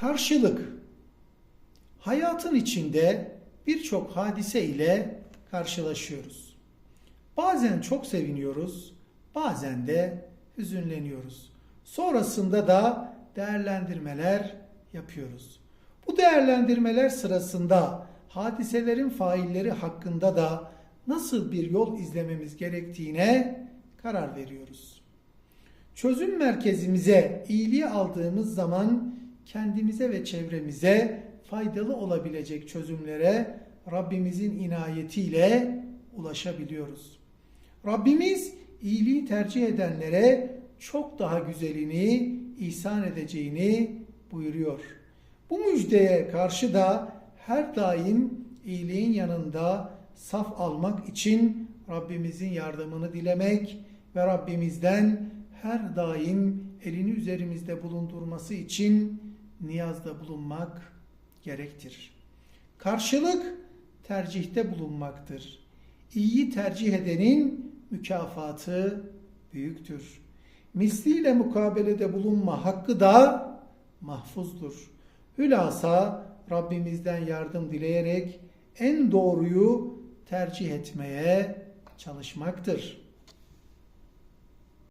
Karşılık. Hayatın içinde birçok hadise ile karşılaşıyoruz. Bazen çok seviniyoruz, bazen de hüzünleniyoruz. Sonrasında da değerlendirmeler yapıyoruz. Bu değerlendirmeler sırasında hadiselerin failleri hakkında da nasıl bir yol izlememiz gerektiğine karar veriyoruz. Çözüm merkezimize iyiliği aldığımız zaman kendimize ve çevremize faydalı olabilecek çözümlere Rabbimizin inayetiyle ulaşabiliyoruz. Rabbimiz iyiliği tercih edenlere çok daha güzelini ihsan edeceğini buyuruyor. Bu müjdeye karşı da her daim iyiliğin yanında saf almak için Rabbimizin yardımını dilemek ve Rabbimizden her daim elini üzerimizde bulundurması için niyazda bulunmak gerektir. Karşılık tercihte bulunmaktır. İyiyi tercih edenin mükafatı büyüktür. Misliyle mukabelede bulunma hakkı da mahfuzdur. Hülasa Rabbimizden yardım dileyerek en doğruyu tercih etmeye çalışmaktır.